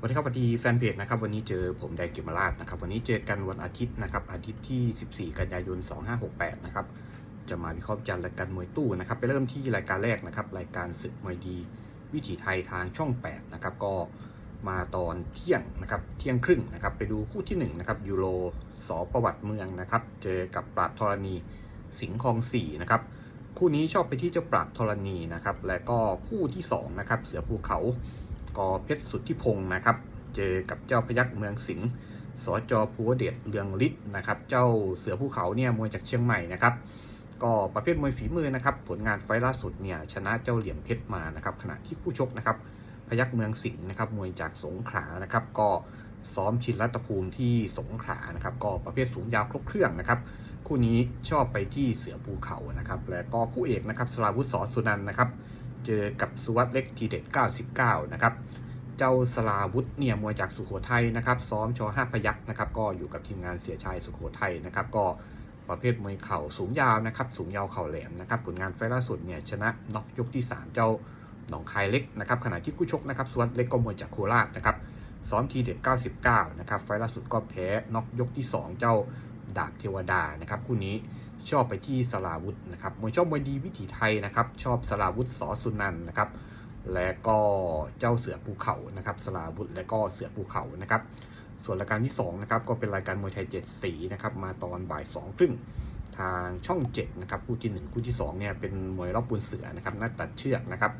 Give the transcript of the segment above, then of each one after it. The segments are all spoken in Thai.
วัสดีครับสวัสดีแฟนเพจนะครับวันนี้เจอผมแดเกมราชนะครับวันนี้เจอกันวันอาทิตย์นะครับอาทิตย์ที่ 14 กันยายน 2568 นะครับจะมาวิเคราะห์จารณ์รายการมวยตู้นะครับไปเริ่มที่รายการแรกนะครับรายการศึกมวยดีวิถีไทยทางช่อง 8 นะครับก็มาตอนเที่ยงนะครับเที่ยงครึ่งนะครับไปดูคู่ที่ 1 นะครับยูโรสอประวัติเมืองนะครับเจอกับปราบธรณีสิงห์คลอง4นะครับคู่นี้ชอบไปที่เจ้าปราบธรณีนะครับและก็คู่ที่สองนะครับเสือภูเขา กอเพชรสุทธิพงศ์นะครับ เจอกับเจ้าพยักเมืองสิงห์สจภูวเดชเรืองฤทธิ์นะครับ เจ้าเสือภูเขาเนี่ยมวยจากเชียงใหม่นะครับ ก็ประเภทมวยฝีมือนะครับ ผลงานไฟล์ล่าสุดเนี่ยชนะเจ้าเหลี่ยมเพชรมานะครับ ขณะที่คู่ชกนะครับ พยักเมืองสิงห์นะครับ มวยจากสงขลานะครับ ก็ซ้อมชินรัตภูมิที่สงขลานะครับ ก็ประเภทสูงยาวครบเครื่องนะครับ คู่นี้ชอบไปที่เสือภูเขานะครับ และก็คู่เอกนะครับสลาวุฒิสอสุนันนะครับ เจอกับสุวัสด์เล็กทีเด็ด 99 นะครับ เจ้าสลาวุธเนี่ยมวยจากสุโขทัยนะครับซ้อมชอห้าพยักนะครับ ก็อยู่กับทีมงานเสียชัยสุโขทัยนะครับ ก็ประเภทมวยเข่าสูงยาวนะครับ สูงยาวเข่าแหลมนะครับ ผลงานไฟล์ล่าสุดเนี่ยชนะน็อกยกที่ 3 เจ้าหนองคายเล็กนะครับขณะที่คู่ชกนะครับสวัสด์เล็กก็มวยจากโคราชนะครับซ้อมทีเด็ด 99 นะครับ ไฟล์ล่าสุดก็แพ้น็อกยกที่ 2 เจ้า ดาบเทวดานะครับคู่นี้ชอบไปที่สลาวุธนะครับมวยชอบมวยดีวิถีไทยนะครับ ชอบสลาวุธสอสุนันนะครับ และก็เจ้าเสือภูเขานะครับสลาวุธและก็เสือภูเขานะครับ ส่วนรายการที่2นะครับก็เป็นรายการมวยไทยเจ็ดสีนะครับมาตอนบ่ายสองครึ่งทางช่อง7นะครับคู่ที่ 1 คู่ที่2เนี่ยเป็นมวยรอบบุญเสือนะครับนัดตัดเชือกนะครับ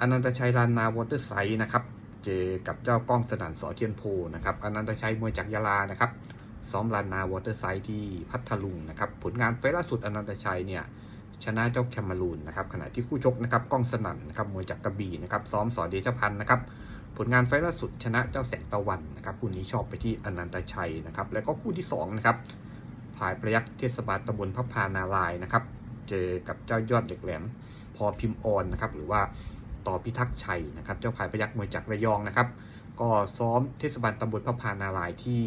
อนันตชัยลานนาวอเตอร์ไซด์นะครับเจอกับเจ้าก้องสนั่นสอเทียนโพนะครับอนันตชัยมวยจากยาลานะครับ ซ้อมลานนาวอเตอร์ไซด์ที่พัทลุงนะครับผลงานไฟล์ล่าสุดอนันตชัยเนี่ยชนะเจ้าแคมารูนนะครับขณะที่คู่ชกนะครับก้องสนั่นนะครับมวยจากกระบี่นะครับซ้อมสอนเดชพันธ์นะครับผลงานไฟล์ล่าสุดชนะเจ้าแสงตะวันนะครับคู่นี้ชอบไปที่อนันตชัยนะครับแล้วก็คู่ที่2นะครับภายประยักษ์เทศบาลตำบลพระพานารายนะครับเจอกับเจ้ายอดเหล็กแหลมพอพิมพ์ออนนะครับหรือว่าต่อพิทักษ์ชัยนะครับเจ้าภายประยักษ์มวยจากระยองนะครับ ก็ซ้อมเทศบาลตำบลพระพานารายที่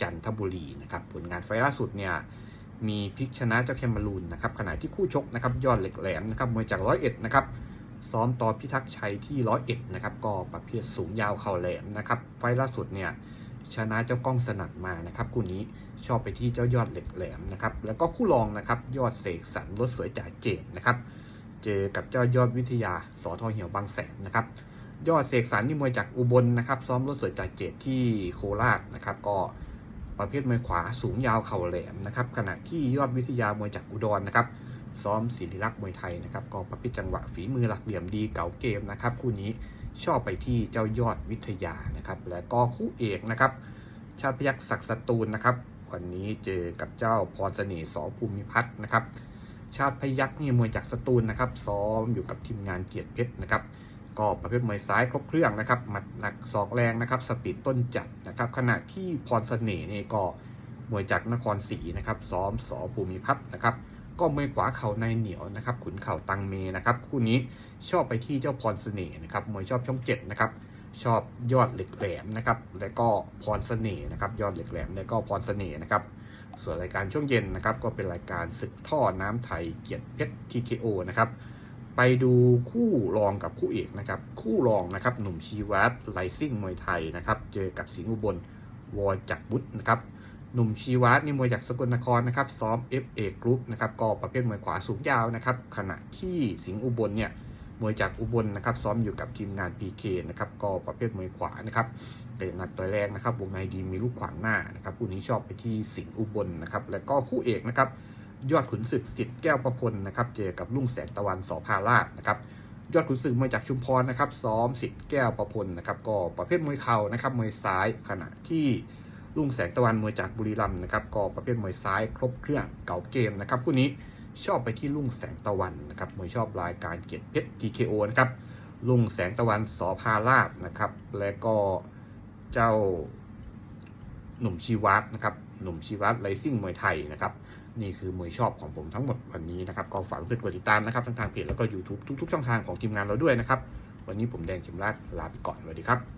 จันทบุรีนะครับผลงานไฟล่าสุดเนี่ยมีพลิกชนะเจ้าแคมมารูนนะครับขณะที่คู่ชกนะครับยอดเหล็กแหลมนะครับมวยจากร้อยเอ็ดนะครับซ้อมต่อพิทักษ์ชัยที่ร้อยเอ็ดนะครับก็ประเภทสูงยาวเข่าแหลมนะครับไฟล่าสุดเนี่ยชนะเจ้าก้องสนัดมานะครับคู่นี้ชอบไปที่เจ้ายอดเหล็กแหลมนะครับแล้วก็คู่รองนะครับยอดเสกสรรรถสวยจ่าเจดนะครับเจอกับเจ้ายอดวิทยาสอทอเหี่ยวบางแสนนะครับ ยอดเสกสรรนี่มวยจากอุบลนะครับ ซ้อมรถสวยจ่าเจดที่โคราชนะครับ ก็ประเภทมวยขวาสูงยาวเข่าแหลมนะครับ ขณะที่ยอดวิทยามวยจากอุดรนะครับ ซ้อมศิริลักษ์มวยไทยนะครับ ก็ประเภทจังหวะฝีมือหลักเหลี่ยมดีเก่าเกมนะครับ คู่นี้ชอบไปที่เจ้ายอดวิทยานะครับ และก็คู่เอกนะครับ ชาติพยักษ์ศักดิ์สตูลนะครับ วันนี้เจอกับเจ้าพรเสน่ห์สอภูมิพัฒน์นะครับ ชาติพยักษ์นี่มวยจากสตูลนะครับ ซ้อมอยู่กับทีมงานเกียรติเพชรนะครับ ก็ประเภทมวยซ้ายครบเครื่องนะครับหมัดหนักศอกแรงนะครับสปีดต้นจัดนะครับขณะที่พรเสน่ห์นี่ก็มวยจากนครศรีนะครับซ้อมสอภูมิพัฒน์นะครับก็มวยขวาเข่าในเหนียวนะครับขุนเข่าตังเมนะครับคู่นี้ชอบไปที่เจ้าพรเสน่ห์นะครับมวยชอบช่องเจ็ดนะครับชอบยอดเหล็กแหลมนะครับและก็พรเสน่ห์นะครับยอดเหล็กแหลมและก็พรเสน่ห์นะครับส่วนรายการช่วงเย็นนะครับก็เป็นรายการศึกท่อน้ำไทยเกียรติเพชร TKO นะครับ ไปดูคู่รองกับคู่เอกนะครับ คู่รองนะครับ หนุ่มชีวัตไลซิ่งมวยไทยนะครับ เจอกับสิงห์อุบลวอจักบุตรนะครับ หนุ่มชีวัตนี่มวยจากสกลนครนะครับ ซ้อม FA Group นะครับ ก็ประเภทมวยขวาสูงยาวนะครับ ขณะที่สิงห์อุบลเนี่ย มวยจากอุบลนะครับ ซ้อมอยู่กับทีมงาน PK นะครับ ก็ประเภทมวยขวานะครับเตะหนักต่อยแรงนะครับ วงในดีมีลูกขวางหน้านะครับ คู่นี้ชอบไปที่สิงห์อุบลนะครับ แล้วก็คู่เอกนะครับ ยอดขุนศึกสิทธิ์แก้วประพลนะครับเจอกับลุ่งแสงตะวันสอพาราชนะครับยอดขุนศึกมาจากชุมพรนะครับซ้อมสิทธิ์แก้วประพลนะครับก็ประเภทมวยเข่านะครับมวยซ้ายขณะที่ลุ่งแสงตะวันมวยจากบุรีรัมย์นะครับก็ประเภทมวยซ้ายครบเครื่องเก่าเกมนะครับคู่นี้ชอบไปที่ลุ่งแสงตะวันนะครับมวยชอบรายการเกียรติเพชร TKO นะครับลุ่งแสงตะวันสอพาราชนะครับและก็เจ้าหนุ่มชีวัตนะครับหนุ่มชีวัตไลซิ่งมวยไทยนะครับ นี่คือมวยชอบของผมทั้งหมดวันนี้นะครับก็ฝากเพื่อนกดติดตามนะครับทั้งทางเพจแล้วก็ YouTube ทุกๆช่องทางของทีมงานเราด้วยนะครับ วันนี้ผมแดงเข็มราชลาไปก่อนสวัสดีครับ